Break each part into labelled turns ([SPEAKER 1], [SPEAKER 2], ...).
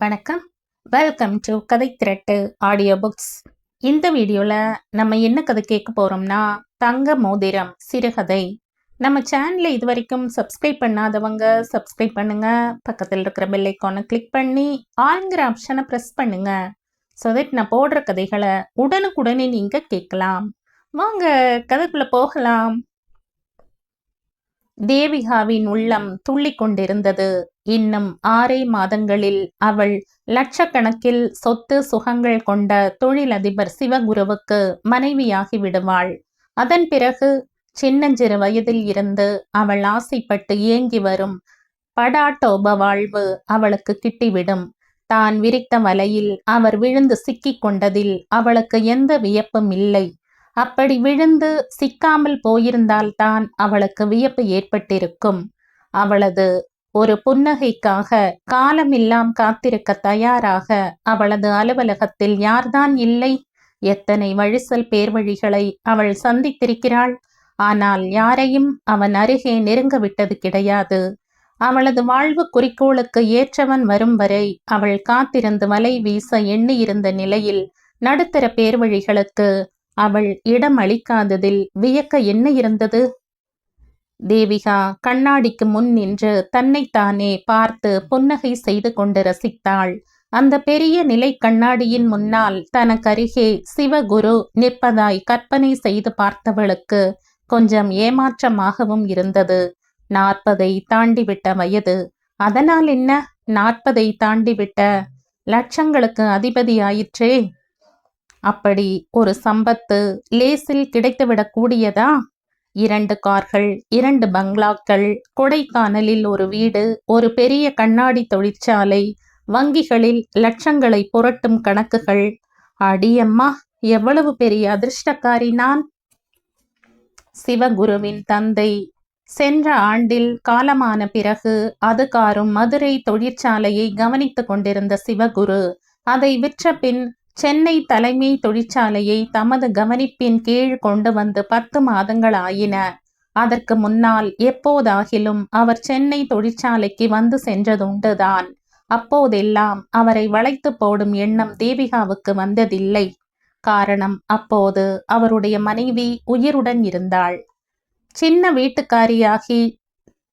[SPEAKER 1] வணக்கம். Welcome to கதை திரட்டு audio books இந்த வீடியோவில் நம்ம என்ன கதை கேட்க போகிறோம்னா தங்க மோதிரம் சிறுகதை. நம்ம சேனலை இது வரைக்கும் சப்ஸ்கிரைப் பண்ணாதவங்க சப்ஸ்கிரைப் பண்ணுங்க. பக்கத்தில் இருக்கிற பெல் ஐக்கானை கிளிக் பண்ணி ஆளுங்கிற ஆப்ஷனை ப்ரெஸ் பண்ணுங்க. ஸோ தட் நான் போடுற கதைகளை உடனுக்குடனே நீங்கள் கேட்கலாம். வாங்க கதைக்குள்ளே போகலாம். தேவிகாவின் உள்ளம் துள்ளிக் கொண்டிருந்தது இன்னும் ஆறே மாதங்களில் அவள் லட்சக்கணக்கில் சொத்து சுகங்கள் கொண்ட தொழிலதிபர் சிவகுருவுக்கு மனைவியாகி விடுவாள். அதன் பிறகு சின்னஞ்சிறு வயதில் இருந்து அவள் ஆசைப்பட்டு ஏங்கி வரும் படாட்டோப வாழ்வு அவளுக்கு கிட்டிவிடும். தான் விரித்த வலையில் அவர் விழுந்து சிக்கிக் கொண்டதில் அவளுக்கு எந்த வியப்பும் இல்லை. அப்படி விழுந்து சிக்காமல் போயிருந்தால்தான் அவளுக்கு வியப்பு ஏற்பட்டிருக்கும். அவளது ஒரு புன்னகைக்காக காலமெல்லாம் காத்திருக்க தயாராக அவளது அலுவலகத்தில் யார்தான் இல்லை? எத்தனை வழிசல் பேர்வழிகளை அவள் சந்தித்திருக்கிறாள்? ஆனால் யாரையும் அவன் அருகே நெருங்க விட்டது கிடையாது. அவளது வாழ்வு குறிக்கோளுக்கு ஏற்றவன் வரும் வரை அவள் காத்திருந்து வலை வீச எண்ணியிருந்த நிலையில் நடுத்தர பேர்வழிகளுக்கு அவள் இடம் அளிக்காததில் வியக்க என்ன இருந்தது? தேவிகா கண்ணாடிக்கு முன் நின்று தன்னைத்தானே பார்த்து புன்னகை செய்து கொண்டு ரசித்தாள். அந்த பெரிய நிலை கண்ணாடியின் முன்னால் தனக்கருகே சிவகுரு நிற்பதாய் கற்பனை செய்து பார்த்தவளுக்கு கொஞ்சம் ஏமாற்றமாகவும் இருந்தது. நாற்பதை தாண்டிவிட்ட வயது. அதனால் என்ன? நாற்பதை தாண்டிவிட்ட லட்சங்களுக்கு அதிபதியாயிற்றே. அப்படி ஒரு சம்பத்து லேசில் கிடைத்துவிடக்கூடியதா? இரண்டு கார்கள் இரண்டு பங்களாக்கள் கொடைக்கானலில் ஒரு வீடு ஒரு பெரிய கண்ணாடி தொழிற்சாலை வங்கிகளில் லட்சங்களை புரட்டும் கணக்குகள். அடியம்மா எவ்வளவு பெரிய அதிர்ஷ்டக்காரி நான்? சிவகுருவின் தந்தை சென்ற ஆண்டில் காலமான பிறகு அதுகாரும் மதுரை தொழிற்சாலையை கவனித்துக் கொண்டிருந்த சிவகுரு அதை விற்ற பின் சென்னை தலைமை தொழிற்சாலையை தமது கவனிப்பின் கீழ் கொண்டு வந்து பத்து மாதங்கள் ஆயின அதற்கு முன்னால் எப்போதாகிலும் அவர் சென்னை தொழிற்சாலைக்கு வந்து சென்றதுண்டுதான். அப்போதெல்லாம் அவரை வளைத்து போடும் எண்ணம் தேவிகாவுக்கு வந்ததில்லை. காரணம் அப்போது அவருடைய மனைவி உயிருடன் இருந்தாள். சின்ன வீட்டுக்காரியாகி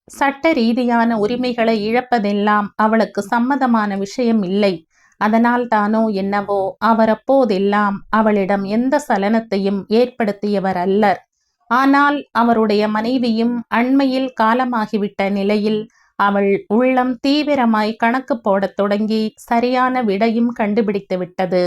[SPEAKER 1] சட்ட ரீதியான உரிமைகளை இழப்பதெல்லாம் அவளுக்கு சம்மதமான விஷயம் இல்லை. அதனால் தானோ என்னவோ அவர் அப்போதெல்லாம் அவளிடம் எந்த சலனத்தையும் ஏற்படுத்தியவர் அல்லர். ஆனால் அவருடைய மனைவியும் அண்மையில் காலமாகிவிட்ட நிலையில் அவள் உள்ளம் தீவிரமாய் கணக்கு போடத் தொடங்கி சரியான விடையும் கண்டுபிடித்து விட்டது.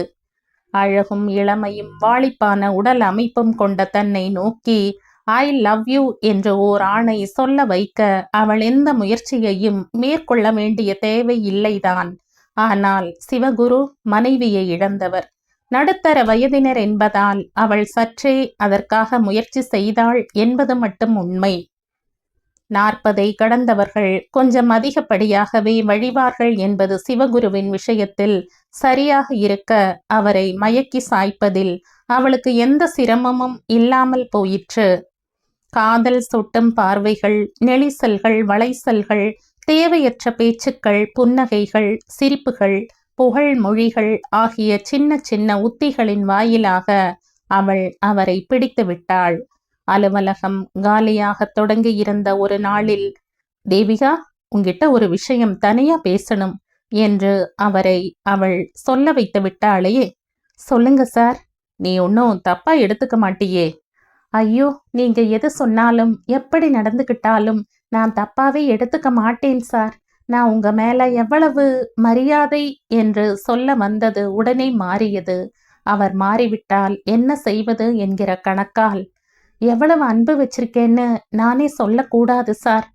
[SPEAKER 1] அழகும் இளமையும் வாளிப்பான உடல் அமைப்பும் கொண்ட தன்னை நோக்கி ஐ லவ் யூ என்ற ஓர் ஆணை சொல்ல வைக்க அவள் எந்த முயற்சியையும் மேற்கொள்ள வேண்டிய தேவை இல்லைதான் ஆனால் சிவகுரு மனைவியை இழந்தவர். நடுத்தர வயதினர் என்பதால் அவள் சற்றே அதற்காக முயற்சி செய்தாள் என்பது மட்டும் உண்மை. நாற்பதை கடந்தவர்கள் கொஞ்சம் அதிகப்படியாகவே வழிவார்கள் என்பது சிவகுருவின் விஷயத்தில் சரியாக இருக்க அவரை மயக்கி சாய்ப்பதில் அவளுக்கு எந்த சிரமமும் இல்லாமல் போயிற்று. காதல் சொட்டும் பார்வைகள் நெளிசல்கள் வளைசல்கள் தேவையற்ற பேச்சுக்கள் புன்னகைகள் சிரிப்புகள் புகழ் மொழிகள் ஆகிய சின்ன சின்ன உத்திகளின் வாயிலாக அவள் அவரை பிடித்து விட்டாள். அலுவலகம் காலியாக தொடங்கி இருந்த ஒரு நாளில் தேவிகா உங்கிட்ட ஒரு விஷயம் தனியா பேசணும் என்று அவரை அவள் சொல்ல வைத்து விட்டாளே சொல்லுங்க சார் நீ ஒன்றும் தப்பா எடுத்துக்க மாட்டியே. ஐயோ நீங்க எது சொன்னாலும் எப்படி நடந்துகிட்டாலும் நான் தப்பாவே எடுத்துக்க மாட்டேன் சார். நான் உங்க மேல எவ்வளவு மரியாதை என்று சொல்ல வந்தது உடனே மாறியது. அவர் மாறிவிட்டால் என்ன செய்வது என்கிற கணக்கால். எவ்வளவு அன்பு வச்சிருக்கேன்னு நானே சொல்லக்கூடாது சார்.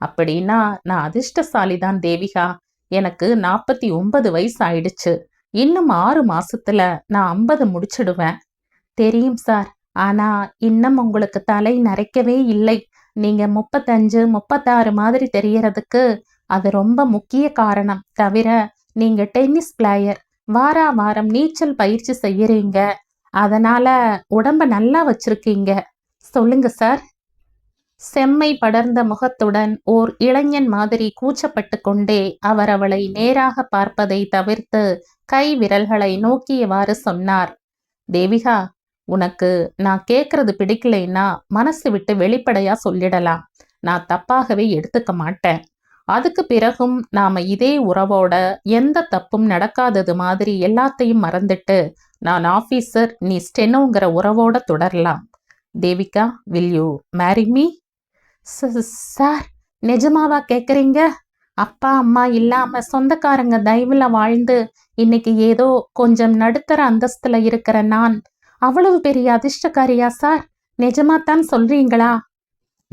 [SPEAKER 1] அப்படின்னா நான் அதிர்ஷ்டசாலிதான் தேவிகா. எனக்கு நாற்பத்தி ஒன்பது வயசு ஆயிடுச்சு இன்னும் ஆறு மாசத்துல நான் ஐம்பது முடிச்சிடுவேன். தெரியும் சார். ஆனா இன்னும் உங்களுக்கு தலை நரைக்கவே இல்லை. நீங்க முப்பத்தஞ்சு முப்பத்தாறு மாதிரி தெரியறதுக்கு அது ரொம்ப முக்கிய காரணம். தவிர நீங்க டென்னிஸ் பிளேயர் வாரா வாரம் நீச்சல் பயிற்சி செய்யறீங்க. அதனால உடம்ப நல்லா வச்சிருக்கீங்க. சொல்லுங்க சார். செம்மை படர்ந்த முகத்துடன் ஓர் இளைஞன் மாதிரி கூச்சப்பட்டு கொண்டே அவர் அவளை நேராக பார்ப்பதை தவிர்த்து கை விரல்களை நோக்கியவாறு சொன்னார். தேவிகா உனக்கு நான் கேட்கறது பிடிக்கலைன்னா மனசு விட்டு வெளிப்படையா சொல்லிடலாம். நான் தப்பாகவே எடுத்துக்க மாட்டேன். அதுக்கு பிறகும் நாம இதே உறவோட எந்த தப்பும் நடக்காதது மாதிரி எல்லாத்தையும் மறந்துட்டு நான் ஆஃபீஸர் நீ ஸ்டெனோங்கிற உறவோட தொடரலாம். Devika will you marry me sir நிஜமாவா கேட்குறீங்க அப்பா அம்மா இல்லாம சொந்தக்காரங்க தயவுல வாழ்ந்து இன்னைக்கு ஏதோ கொஞ்சம் நடுத்தர அந்தஸ்துல இருக்கிற நான் அவ்வளவு பெரிய அதிர்ஷ்டக்காரியா சார்? நிஜமாத்தான் சொல்றீங்களா?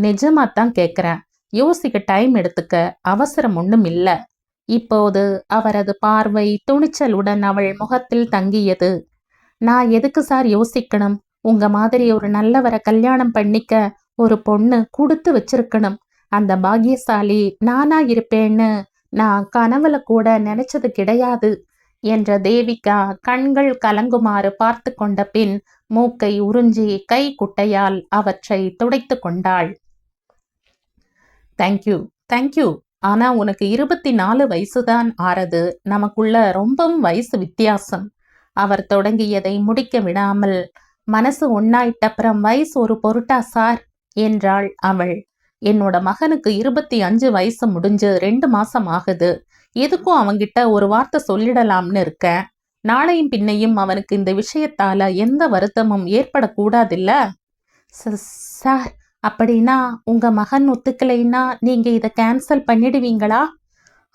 [SPEAKER 1] நிஜமாத்தான் கேக்குறேன். யோசிக்க டைம் எடுத்துக்க அவசரம் ஒண்ணும் இல்ல. இப்போது அவரது பார்வை துணிச்சலுடன் அவள் முகத்தில் தங்கியது. நான் எதுக்கு சார் யோசிக்கணும்? உங்க மாதிரி ஒரு நல்லவரை கல்யாணம் பண்ணிக்க ஒரு பொண்ணு கொடுத்து வச்சிருக்கணும். அந்த பாக்கியசாலி நானா இருப்பேன்னு நான் கனவுல கூட நினைச்சது கிடையாது. என்ற தேவிகா கண்கள் கலங்குமாறு பார்த்து கொண்ட பின் மூக்கை உறிஞ்சி கை குட்டையால் அவற்றை துடைத்து கொண்டாள். தேங்க்யூ தேங்க்யூ ஆனா உனக்கு இருபத்தி நாலு வயசுதான் ஆறது. நமக்குள்ள ரொம்பவும் வயசு வித்தியாசம். அவர் தொடங்கியதை முடிக்க விடாமல் மனசு ஒன்னாயிட்டப்புறம் வயசு ஒரு பொருட்டா சார் என்றாள் அவள். என்னோட மகனுக்கு இருபத்தி அஞ்சு வயசு முடிஞ்சு ரெண்டு மாசம் ஆகுது. எதுக்கும் அவங்கிட்ட ஒரு வார்த்தை சொல்லிடலாம்னு இருக்கேன் நாளையும் பின்னையும் அவனுக்கு இந்த விஷயத்தால எந்த வருத்தமும் ஏற்படக்கூடாதில்ல? "ச- சார் அப்படின்னா உங்க மகன் ஒத்துக்கலைன்னா நீங்க இதை கேன்சல் பண்ணிடுவீங்களா?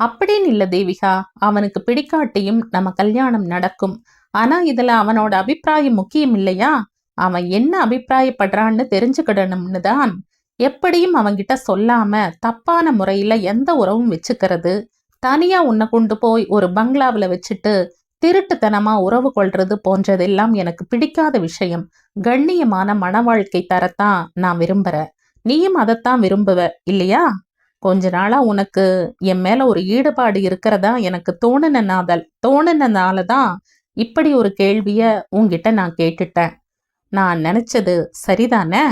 [SPEAKER 1] அப்படின்னு இல்ல தேவிகா அவனுக்கு பிடிக்காட்டியும் நம்ம கல்யாணம் நடக்கும். ஆனா இதுல அவனோட அபிப்பிராயம் முக்கியம் இல்லையா? அவன் என்ன அபிப்பிராயப்படுறான்னு தெரிஞ்சுக்கிடணும்னு தான். எப்படியும் அவன்கிட்ட சொல்லாம தப்பான முறையில எந்த உறவும் வச்சுக்கிறது? தனியா உன்னை கொண்டு போய் ஒரு பங்களாவுல வச்சுட்டு திருட்டுத்தனமா உறவு கொள்றது போன்றதெல்லாம் எனக்கு பிடிக்காத விஷயம். கண்ணியமான மன வாழ்க்கை தரத்தான் நான் விரும்புறேன் நீயும் அதைத்தான் விரும்புவ இல்லையா? கொஞ்ச நாளா உனக்கு என் மேல ஒரு ஈடுபாடு இருக்கிறதா எனக்கு தோணுனனாதல் தோணுனனால தான் இப்படி ஒரு கேள்விய உன்கிட்ட நான் கேட்டுட்டேன். நான் நினைச்சது சரிதானே?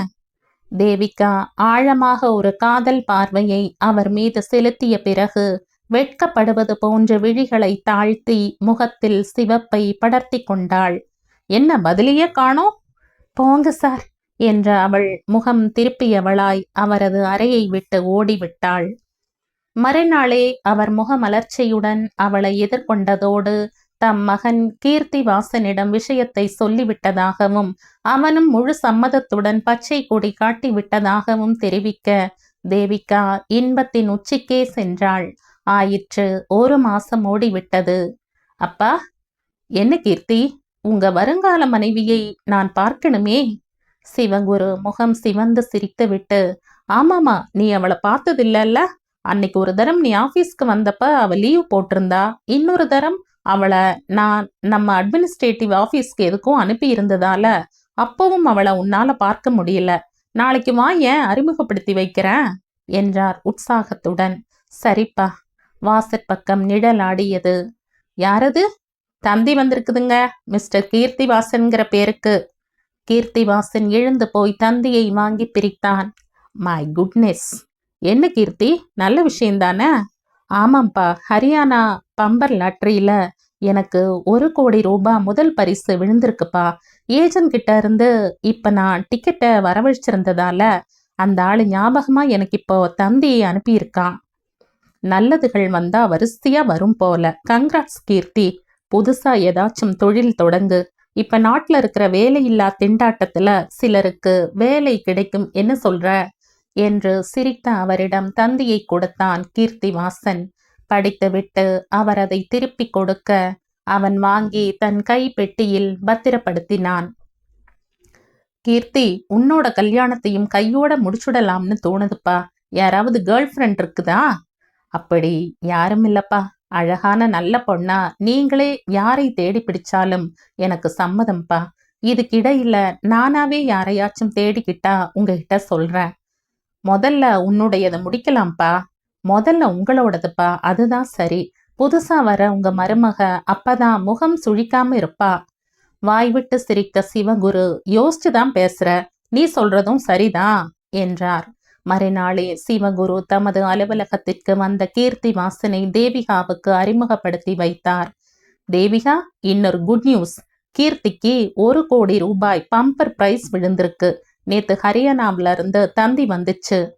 [SPEAKER 1] தேவிகா ஆழமாக ஒரு காதல் பார்வையை அவர் மீது செலுத்திய பிறகு வெட்கப்படுவது போன்ற விழிகளை தாழ்த்தி முகத்தில் சிவப்பை படர்த்தி கொண்டாள். என்ன பதிலியே காணோம்? போங்க சார் என்ற அவள் முகம் திருப்பியவளாய் அவரது அறையை விட்டு ஓடிவிட்டாள். மறுநாளே அவர் முகமலர்ச்சியுடன் அவளை எதிர்கொண்டதோடு தம் மகன் கீர்த்திவாசனிடம் விஷயத்தை சொல்லிவிட்டதாகவும் அவனும் முழு சம்மதத்துடன் பச்சை கொடி காட்டிவிட்டதாகவும் தெரிவிக்க தேவிகா இன்பத்தின் உச்சிக்கே சென்றாள். ஆயிற்று. ஒரு மாசம் ஓடிவிட்டது. அப்பா என்ன கீர்த்தி? உங்க வருங்கால மனைவியை நான் பார்க்கணுமே? சிவகுரு முகம் சிவந்து சிரித்து விட்டு ஆமாமா நீ அவளை பார்த்ததில்லல்ல? அன்னைக்கு ஒரு தரம் நீ ஆபீஸ்க்கு வந்தப்ப அவ லீவ் போட்டிருந்தா. இன்னொரு தரம் அவளை நான் நம்ம அட்மினிஸ்ட்ரேட்டிவ் ஆபீஸ்க்கு எதுக்கும் அனுப்பி இருந்ததால அப்பவும் அவளை உன்னால பார்க்க முடியல. நாளைக்கு வா ஏன் அறிமுகப்படுத்தி வைக்கிறேன்? என்றார் உற்சாகத்துடன். சரிப்பா. வாசற்பக்கம் நிழலாடியது யாரது? தந்தி வந்திருக்குதுங்க மிஸ்டர் கீர்த்திவாசன்கிற பேருக்கு. கீர்த்திவாசன் எழுந்து போய் தந்தியை வாங்கி பிரித்தான். My goodness. என்ன கீர்த்தி? நல்ல விஷயம்தானே ஆமாம்ப்பா ஹரியானா பம்பர் லாட்ரியில் எனக்கு ஒரு கோடி ரூபாய் முதல் பரிசு விழுந்திருக்குப்பா. ஏஜென்ட் கிட்ட இருந்து இப்போ நான் டிக்கெட்டை வரவழைச்சிருந்ததால அந்த ஆள் ஞாபகமாக எனக்கு இப்போ தந்தியை அனுப்பியிருக்கான். நல்லதுகள் வந்தா வரிசையா வரும் போல. கங்க்ராட்ஸ் கீர்த்தி புதுசா ஏதாச்சும் தொழில் தொடங்கு. இப்ப நாட்டுல இருக்கிற வேலையில்லா திண்டாட்டத்துல சிலருக்கு வேலை கிடைக்கும் என்ன சொல்ற? என்று சிரித்த அவரிடம் தந்தியை கொடுத்தான் கீர்த்திவாசன். படித்துவிட்டு அவர் அதை திருப்பிக் கொடுக்க அவன் வாங்கி தன் கை பெட்டியில் பத்திரப்படுத்தினான். கீர்த்தி உன்னோட கல்யாணத்தையும் கையோட முடிச்சுடலாம்னு தோணுதுப்பா. யாராவது கேர்ள் ஃப்ரெண்ட் இருக்குதா? அப்படி யாரும் இல்லப்பா. அழகான நல்ல பொண்ணா. நீங்களே யாரை தேடி பிடிச்சாலும் எனக்கு சம்மதம்ப்பா. இதுக்கிடையில நானாவே யாரையாச்சும் தேடிக்கிட்டா உங்ககிட்ட சொல்றேன். முதல்ல உன்னுடையதை முடிக்கலாம்ப்பா. முதல்ல உங்களோடதுப்பா. அதுதான் சரி. புதுசா வர உங்க மருமக அப்பதான் முகம் சுழிக்காம இருப்பா. வாய் விட்டு சிரித்த சிவகுரு யோசிச்சுதான் பேசுற. நீ சொல்றதும் சரிதான் என்றார். மறுநாளே சிவகுரு தமது அலுவலகத்திற்கு வந்த கீர்த்தி வாசனை தேவிகாவுக்கு அறிமுகப்படுத்தி வைத்தார். தேவிகா இன்னொரு குட் நியூஸ் கீர்த்திக்கு ஒரு கோடி ரூபாய் பம்பர் பிரைஸ் விழுந்திருக்கு. நேத்து ஹரியானாவில இருந்து தந்தி வந்துச்சு.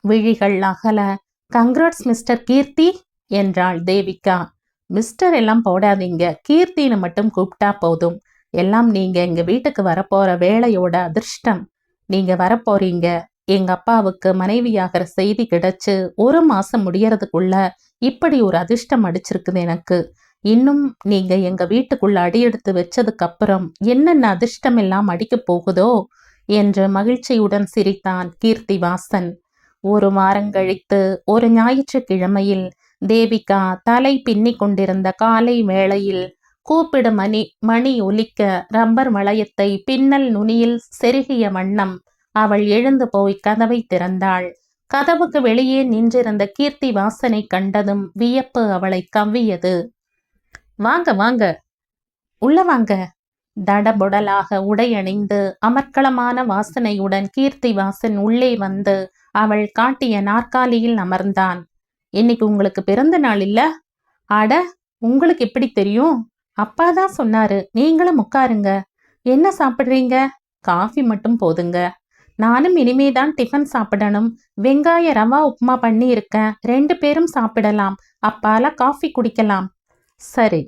[SPEAKER 1] விழிகள் அகல. கங்க்ராட்ஸ் மிஸ்டர் கீர்த்தி என்றாள் தேவிகா. மிஸ்டர் எல்லாம் போடாதீங்க. கீர்த்தின்னு மட்டும் கூப்பிட்டா போதும். எல்லாம் நீங்க எங்க வீட்டுக்கு வரப்போற வேலையோட அதிர்ஷ்டம். நீங்க வரப்போறீங்க. எங்க அப்பாவுக்கு மனைவியாகிற செய்தி கிடைச்சு ஒரு மாசம் முடியறதுக்குள்ள இப்படி ஒரு அதிர்ஷ்டம் அடிச்சிருக்குது எனக்கு. இன்னும் நீங்க எங்க வீட்டுக்குள்ள அடியெடுத்து வச்சதுக்கு அப்புறம் என்னென்ன அதிர்ஷ்டம் எல்லாம் அடிக்க போகுதோ என்று மகிழ்ச்சியுடன் சிரித்தான் கீர்த்திவாசன். ஒரு வாரம் கழித்து ஒரு ஞாயிற்றுக்கிழமையில் தேவிகா தலை பின்னி கொண்டிருந்த காலை வேளையில் கூப்பிடு மணி மணி ஒலிக்க ரப்பர் வளையத்தை பின்னல் நுனியில் செருகிய வண்ணம் அவள் எழுந்து போய் கதவை திறந்தாள். கதவுக்கு வெளியே நின்றிருந்த கீர்த்தி வாசனை கண்டதும் வியப்பு அவளை கவ்வியது. வாங்க வாங்க. உள்ள வாங்க. தடபுடலாக உடையணிந்து அமர்க்களமான வாசனையுடன் கீர்த்தி வாசன் உள்ளே வந்து அவள் காட்டிய நாற்காலியில் அமர்ந்தான். இன்னைக்கு உங்களுக்கு பிறந்த நாள் இல்ல? அட உங்களுக்கு எப்படி தெரியும்? அப்பா தான் சொன்னாரு நீங்களும் உட்காருங்க. என்ன சாப்பிடுறீங்க? காஃபி மட்டும் போதுங்க. நானும் இனிமே தான் டிஃபன் சாப்பிடணும். வெங்காய ரவா உப்புமா பண்ணி இருக்கேன் ரெண்டு பேரும் சாப்பிடலாம். அப்பால காஃபி குடிக்கலாம். சரி.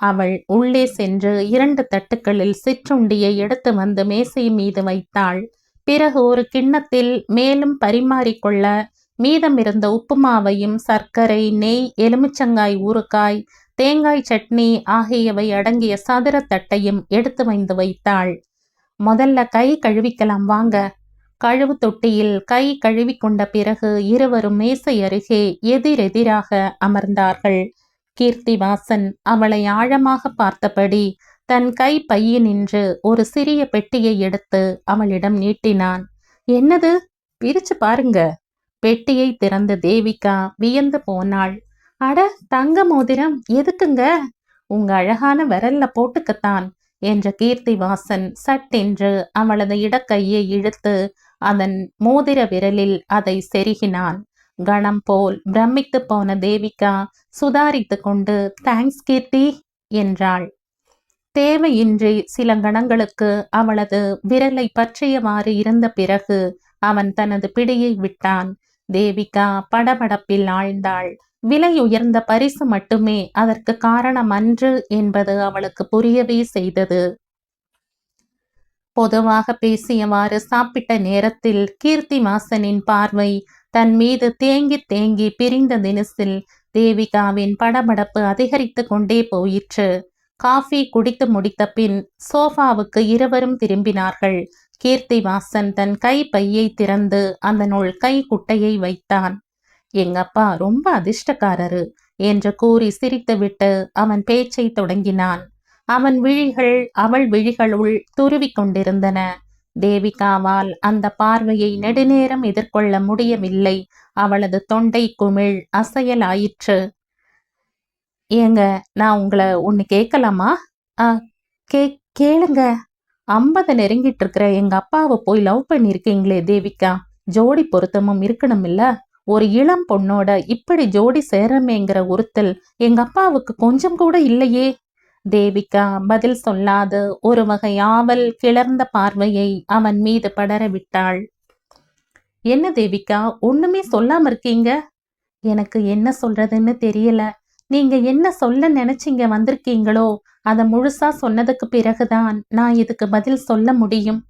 [SPEAKER 1] அவள் உள்ளே சென்று இரண்டு தட்டுக்களில் சிற்றுண்டியை எடுத்து வந்து மேசை மீது வைத்தாள். பிறகு ஒரு கிண்ணத்தில் மேலும் பரிமாறிக்கொள்ள மீதமிருந்த உப்புமாவையும் சர்க்கரை நெய் எலுமிச்சங்காய் ஊறுகாய் தேங்காய் சட்னி ஆகியவை அடங்கிய சதுர தட்டையும் எடுத்து வைத்து வைத்தாள். முதல்ல கை கழுவிக்கலாம். வாங்க. கழுவு தொட்டியில் கை கழுவி கொண்ட பிறகு இருவரும் மேசை அருகே எதிரெதிராக அமர்ந்தார்கள். கீர்த்திவாசன் அவளை ஆழமாக பார்த்தபடி தன் கை பையினின்று ஒரு சிறிய பெட்டியை எடுத்து அவளிடம் நீட்டினான். என்னது? பிரிச்சு பாருங்க. பெட்டியை திறந்த தேவிகா வியந்து போனாள். அட தங்க மோதிரம் எதுக்குங்க? உங்க அழகான விரல்ல போட்டுக்கத்தான். என்ற கீர்த்திவாசன் சட்டென்று அவளது இடக்கையை இழுத்து அதன் மோதிர விரலில் அதை செருகினான். கணம் போல் பிரமித்து போன தேவிகா சுதாரித்து கொண்டு தேங்க்ஸ் கீர்த்தி என்றாள். தேவையின்றி சில கணங்களுக்கு அவளது விரலை பற்றியவாறு இருந்த பிறகு அவன் தனது பிடியை விட்டான். தேவிகா படபடப்பில் ஆழ்ந்தாள். விலை உயர்ந்த பரிசு மட்டுமே அதற்கு காரணம் அன்று என்பது அவளுக்கு புரியவே செய்தது. பொதுவாக பேசியவாறு சாப்பிட்ட நேரத்தில் கீர்த்தி வாசனின் பார்வை தன் மீது தேங்கி தேங்கி பிரிந்த தினசில் தேவிகாவின் படபடப்பு அதிகரித்து கொண்டே போயிற்று. காஃபி குடித்து முடித்த பின் சோஃபாவுக்கு இருவரும் திரும்பினார்கள். கீர்த்திவாசன் தன் கை பையை திறந்து அதனுள் கை குட்டையை வைத்தான். எங்க அப்பா ரொம்ப அதிர்ஷ்டக்காரரு என்று கூறி சிரித்துவிட்டு அவன் பேச்சை தொடங்கினான். அவன் விழிகள் அவள் விழிகளுள் துருவிக் கொண்டிருந்தன. தேவிகாவால் அந்த பார்வையை நெடுநேரம் எதிர்கொள்ள முடியவில்லை. அவளது தொண்டை குமிழ் அசையலாயிற்று. ஏங்க நான் உங்களை ஒன்று கேட்கலாமா? கே கேளுங்க. ஐம்பது நெருங்கிட்டு இருக்கிற எங்க அப்பாவை போய் லவ் பண்ணியிருக்கீங்களே தேவிகா. ஜோடி பொருத்தமும் இருக்கணும் இல்ல ஒரு இளம் பொண்ணோட இப்படி ஜோடி சேரமேங்கிற உறுத்தல் எங்க அப்பாவுக்கு கொஞ்சம் கூட இல்லையே. தேவிகா பதில் சொல்லாது ஒரு வகை ஆவல் கிளர்ந்த பார்வையை அவன் மீது படர விட்டாள். என்ன தேவிகா ஒண்ணுமே சொல்லாம இருக்கீங்க? எனக்கு என்ன சொல்றதுன்னு தெரியல. நீங்க என்ன சொல்ல நினைச்சீங்க வந்திருக்கீங்களோ அதை முழுசா சொன்னதுக்கு பிறகுதான் நான் இதுக்கு பதில் சொல்ல முடியும்.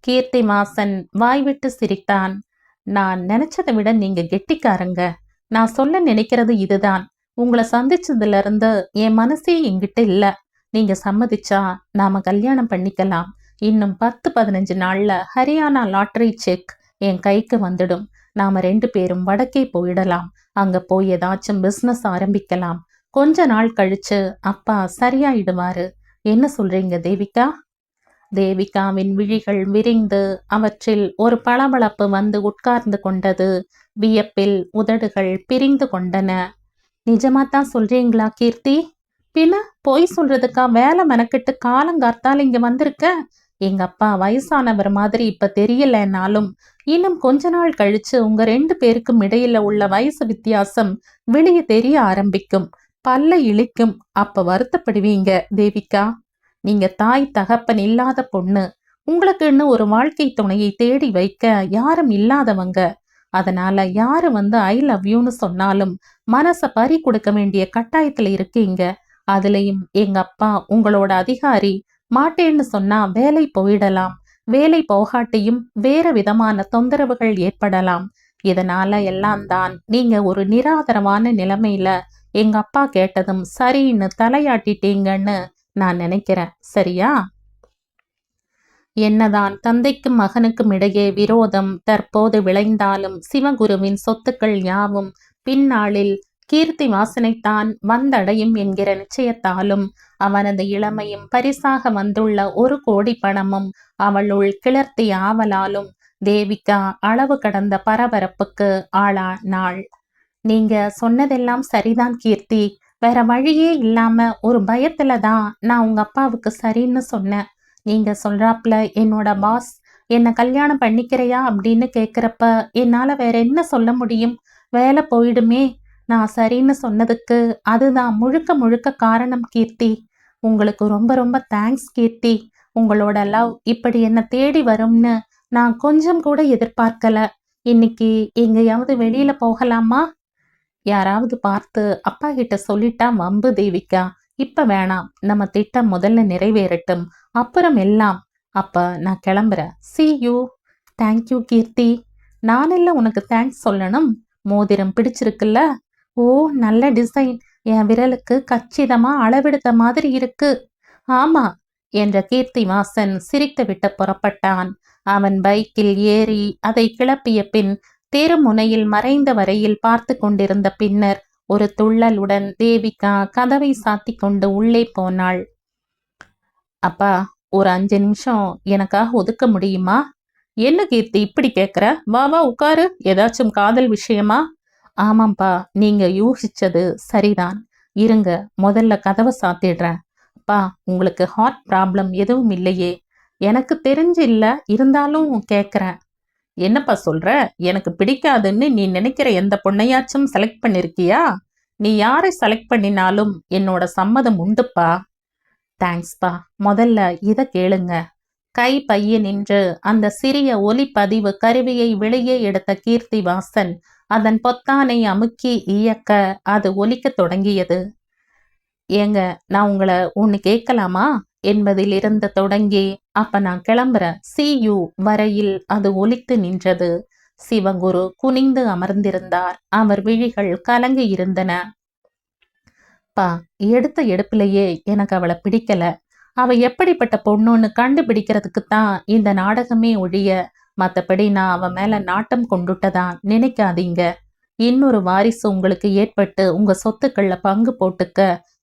[SPEAKER 1] கீர்த்தி வாசன் வாய்விட்டு சிரித்தான். நான் நினைச்சதை விட நீங்க கெட்டிக்காரங்க. நான் சொல்ல நினைக்கிறது இதுதான். உங்களை சந்திச்சதுல இருந்து என் மனசே என்கிட்ட இல்ல. நீங்க சம்மதிச்சா நாம கல்யாணம் பண்ணிக்கலாம். இன்னும் பத்து பதினஞ்சு நாள்ல ஹரியானா லாட்டரி செக் என் கைக்கு வந்துடும். நாம ரெண்டு பேரும் வடக்கே போயிடலாம். அங்க போய் ஏதாச்சும் பிசினஸ் ஆரம்பிக்கலாம். கொஞ்ச நாள் கழிச்சு அப்பா சரியாயிடுவாரு. என்ன சொல்றீங்க தேவிகா? தேவிகாவின் விழிகள் விரிந்து அவற்றில் ஒரு பளபளப்பு வந்து உட்கார்ந்து கொண்டது. வியப்பில் உதடுகள் பிரிந்து கொண்டன. நிஜமா தான் சொல்றீங்களா கீர்த்தி? பின்ன பொய் சொல்றதுக்கா வேலை மெனக்கிட்டு காலங்கார்த்தால் இங்க வந்திருக்க? எங்க அப்பா வயசானவர் மாதிரி இப்ப தெரியலனாலும் இன்னும் கொஞ்ச நாள் கழிச்சு உங்க ரெண்டு பேருக்கும் இடையில உள்ள வயசு வித்தியாசம் வெளியே தெரிய ஆரம்பிக்கும். பல்ல இழிக்கும் அப்ப வருத்தப்படுவீங்க தேவிகா. நீங்க தாய் தகப்பன் இல்லாத பொண்ணு. உங்களுக்குன்னு ஒரு வாழ்க்கை துணையை தேடி வைக்க யாரும் இல்லாதவங்க. அதனால யாரு வந்து ஐ லவ் யூன்னு சொன்னாலும் மனச பறி கொடுக்க வேண்டிய கட்டாயத்துல இருக்கீங்க. அதுலயும் எங்க அப்பா உங்களோட அதிகாரி மாட்டேன்னு சொன்னா வேலை போயிடலாம். வேலை போகாட்டியும் வேற விதமான தொந்தரவுகள் ஏற்படலாம். இதனால எல்லாம் தான் நீங்க ஒரு நிராதரவான நிலைமையில எங்க அப்பா கேட்டதும் சரின்னு தலையாட்டிட்டீங்கன்னு நான் நினைக்கிறேன். சரியா? என்னதான் தந்தைக்கும் மகனுக்கும் இடையே விரோதம் தற்போது விளைந்தாலும் சிவகுருவின் சொத்துக்கள் யாவும் பின்னாளில் கீர்த்தி வாசனைத்தான் வந்தடையும் என்கிற நிச்சயத்தாலும் அவனது இளமையும் பரிசாக வந்துள்ள ஒரு கோடி பணமும் அவளுள் கிளர்த்தி ஆவலாலும் தேவிகா அளவு கடந்த பரபரப்புக்கு ஆளா நாள் நீங்க சொன்னதெல்லாம் சரிதான் கீர்த்தி. வேற வழியே இல்லாம ஒரு பயத்துல தான் நான் உங்க அப்பாவுக்கு சரின்னு சொன்னேன். நீங்க சொல்றாப்ல என்னோட பாஸ் என்னை கல்யாணம் பண்ணிக்கிறையா அப்படின்னு கேக்குறப்ப என்னால வேற என்ன சொல்ல முடியும்? வேலை போயிடுமே. நான் சரின்னு சொன்னதுக்கு அதுதான் முழுக்க முழுக்க காரணம் கீர்த்தி. உங்களுக்கு ரொம்ப ரொம்ப தேங்க்ஸ் கீர்த்தி. உங்களோட லவ் இப்படி என்னை தேடி வரும்னு நான் கொஞ்சம் கூட எதிர்பார்க்கல. இன்னைக்கு எங்கேயாவது வெளியில போகலாமா? யாராவது பார்த்து அப்பா கிட்ட சொல்லிட்டா வம்பு தேவிக்கா இப்ப வேணாம் நம்ம திட்டம் முதல்ல நிறைவேறட்டும் அப்புறம் எல்லாம். அப்ப நான் கிளம்புறேன். See you thank you Keerthi. நானெல்லாம் உனக்கு தேங்க்ஸ் சொல்லணும்? மோதிரம் பிடிச்சிருக்குல்ல? ஓ நல்ல டிசைன் என் விரலுக்கு கச்சிதமா அளவெடுத்த மாதிரி இருக்கு. ஆமா. என்ற கீர்த்தி வாசன் சிரித்து விட்டு புறப்பட்டான். அவன் பைக்கில் ஏறி அதை கிளப்பிய பின் தெருமுனையில் மறைந்த வரையில் பார்த்து கொண்டிருந்த பின்னர் ஒரு துள்ளலுடன் தேவிகா கதவை சாத்தி கொண்டு உள்ளே போனாள். அப்பா ஒரு அஞ்சு நிமிஷம். எனக்காக ஒதுக்க முடியுமா? என்ன கீர்த்தி இப்படி கேட்குற வா வா உட்காரு. ஏதாச்சும் காதல் விஷயமா? ஆமாம்ப்பா நீங்க யூகிச்சது சரிதான். இருங்க முதல்ல கதவை சாத்திடுறேன். அப்பா உங்களுக்கு ஹார்ட் ப்ராப்ளம் எதுவும் இல்லையே. எனக்கு தெரிஞ்சு இல்ல இருந்தாலும் கேட்குறேன் என்னப்பா சொல்ற? எனக்கு பிடிக்காதுன்னு நீ நினைக்கிற எந்த பொண்ணையாச்சும் செலக்ட் பண்ணிருக்கியா? நீ யாரை செலக்ட் பண்ணினாலும் என்னோட சம்மதம் உண்டுப்பா. தேங்க்ஸ்பா முதல்ல இதை கேளுங்க. கை பைய நின்று அந்த சிறிய ஒலிப்பதிவு கருவியை வெளியே எடுத்த கீர்த்தி வாசன் அதன் பொத்தானை அமுக்கி இயக்க அது ஒலிக்க தொடங்கியது. ஏங்க நான் உங்களை ஒன்று கேட்கலாமா? என்பதிலிருந்து தொடங்கி அப்ப நான் கிளம்புறேன் சி யூ வரையில் அது ஒலித்து நின்றது சிவகுரு குனிந்து அமர்ந்திருந்தார். அவர் விழிகள் கலங்கி இருந்தன. பா எடுத்த எடுப்பிலேயே எனக்கு அவளை பிடிக்கல. அவ எப்படிப்பட்ட பொண்ணுன்னு கண்டுபிடிக்கிறதுக்கு தான் இந்த நாடகமே ஒழிய மற்றபடி நான் அவன் மேல நாட்டம் கொண்டுட்டதா நினைக்காதீங்க. இன்னொரு வாரிசு உங்களுக்கு ஏற்பட்டு உங்க சொத்துக்கள்ல பங்கு போட்டுக்க.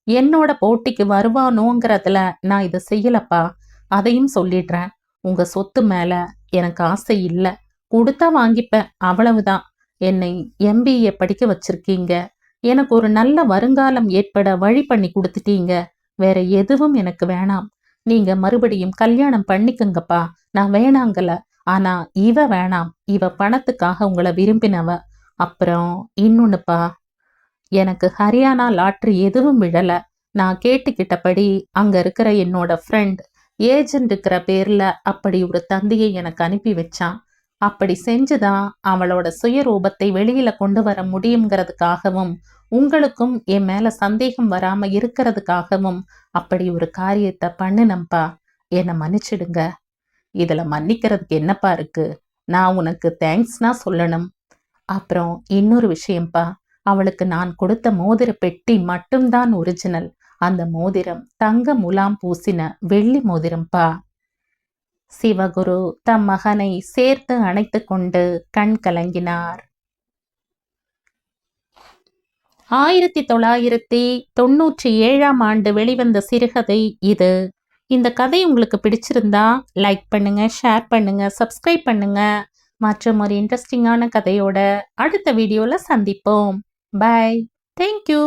[SPEAKER 1] என்னோட போட்டிக்கு வருவானோங்கிறதுல நான் இதை செய்யலப்பா. அதையும் சொல்லிடுறேன். உங்க சொத்து மேல எனக்கு ஆசை இல்லை. கொடுத்தா வாங்கிப்பேன். அவ்வளவுதான். என்னை எம்பிஏ படிக்க வச்சிருக்கீங்க. எனக்கு ஒரு நல்ல வருங்காலம் ஏற்பட வழி பண்ணி கொடுத்துட்டீங்க. வேற எதுவும் எனக்கு வேணாம். நீங்க மறுபடியும் கல்யாணம் பண்ணிக்கங்கப்பா. நான் வேணாங்கல. ஆனா இவ வேணாம். இவ பணத்துக்காக உங்களை விரும்பினவ. அப்புறம் இன்னொன்னுப்பா. எனக்கு ஹரியானா லாட்ரி எதுவும் விழல. நான் கேட்டுக்கிட்டபடி அங்க இருக்கிற என்னோட ஃப்ரெண்ட் ஏஜென்ட் இருக்கிற பேர்ல அப்படி ஒரு தந்தையை எனக்கு அனுப்பி வச்சான். அப்படி செஞ்சுதான் அவளோட சுயரூபத்தை வெளியில கொண்டு வர முடியுங்கிறதுக்காகவும் உங்களுக்கும் என் மேல சந்தேகம் வராம இருக்கிறதுக்காகவும் அப்படி ஒரு காரியத்தை பண்ணுனம்பா என்னை மன்னிச்சிடுங்க. இதுல மன்னிக்கிறதுக்கு என்னப்பா இருக்கு? நான் உனக்கு தேங்க்ஸ்னா சொல்லணும். அப்புறம் இன்னொரு விஷயம்ப்பா அவளுக்கு நான் கொடுத்த மோதிர பெட்டி மட்டும்தான் ஒரிஜினல் அந்த மோதிரம் தங்க முலாம் பூசின வெள்ளி மோதிரம்பா சிவகுரு தம் மகனை சேர்த்து அணைத்து கொண்டு கண் கலங்கினார். ஆயிரத்தி தொள்ளாயிரத்தி தொண்ணூற்றி ஏழாம் ஆண்டு வெளிவந்த சிறுகதை இது. இந்த கதை உங்களுக்கு பிடிச்சிருந்தா லைக் பண்ணுங்க ஷேர் பண்ணுங்க சப்ஸ்கிரைப் பண்ணுங்க. மற்றும் ஒரு இன்ட்ரெஸ்டிங்கான கதையோட அடுத்த வீடியோவில் சந்திப்போம். Bye thank you